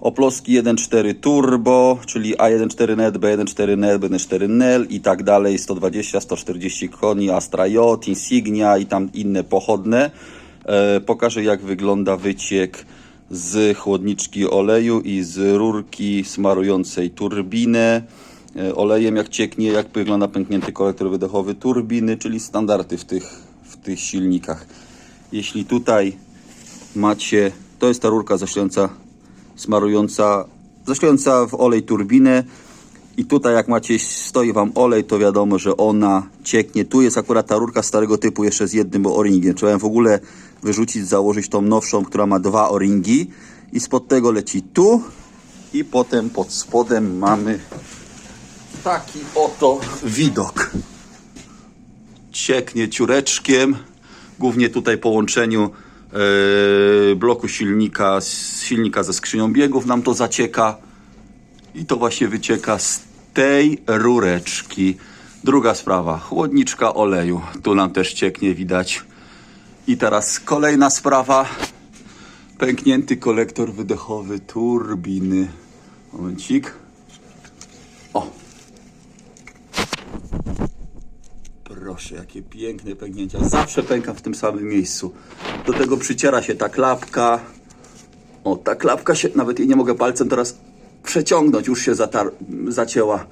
Oploski 1.4 Turbo, czyli A1.4 NET, B1.4 NET, B1.4 NEL i tak dalej, 120, 140 koni, Astra J, Insignia i tam inne pochodne. E, pokażę jak wygląda wyciek z chłodniczki oleju i z rurki smarującej turbinę e, olejem, jak cieknie, jak wygląda pęknięty kolektor wydechowy turbiny, czyli standardy w tych, w tych silnikach. Jeśli tutaj macie, to jest ta rurka zasilająca, smarująca, zasilająca w olej turbinę i tutaj jak macie, stoi Wam olej, to wiadomo, że ona cieknie. Tu jest akurat ta rurka starego typu jeszcze z jednym o-ringiem. Trzeba w ogóle wyrzucić, założyć tą nowszą, która ma dwa o-ringi i spod tego leci tu i potem pod spodem mamy taki oto widok cieknie ciureczkiem, głównie tutaj po łączeniu e, bloku silnika, silnika ze skrzynią biegów nam to zacieka i to właśnie wycieka z tej rureczki. Druga sprawa, chłodniczka oleju, tu nam też cieknie widać. I teraz kolejna sprawa, pęknięty kolektor wydechowy turbiny. Momencik. O, Proszę, jakie piękne pęknięcia. Zawsze pękam w tym samym miejscu. Do tego przyciera się ta klapka. O, ta klapka się, nawet jej nie mogę palcem teraz przeciągnąć, już się zatar- zacięła.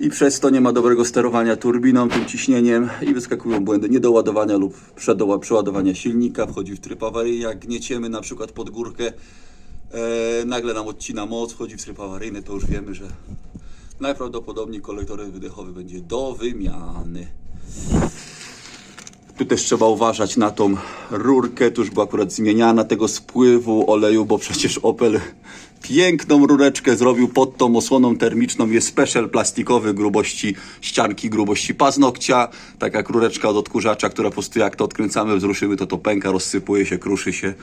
I przez to nie ma dobrego sterowania turbiną, tym ciśnieniem i wyskakują błędy niedoładowania lub przeładowania silnika. Wchodzi w tryb awaryjny, jak gnieciemy na przykład pod górkę, e, nagle nam odcina moc, wchodzi w tryb awaryjny, to już wiemy, że najprawdopodobniej kolektor wydechowy będzie do wymiany. Tu też trzeba uważać na tą rurkę, tu już była akurat zmieniana tego spływu oleju, bo przecież Opel piękną rureczkę zrobił pod tą osłoną termiczną. Jest special plastikowy grubości ścianki, grubości paznokcia. Tak jak rureczka od odkurzacza, która po prostu jak to odkręcamy, wzruszymy, to to pęka, rozsypuje się, kruszy się.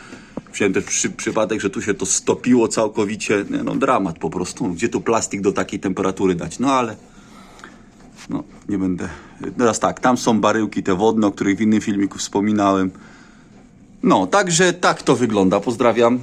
Wziąłem też przy, przypadek, że tu się to stopiło całkowicie. No dramat po prostu. Gdzie tu plastik do takiej temperatury dać? No ale... Nie będę. Teraz tak, tam są baryłki te wodne, o których w innym filmiku wspominałem. No, także tak to wygląda. Pozdrawiam.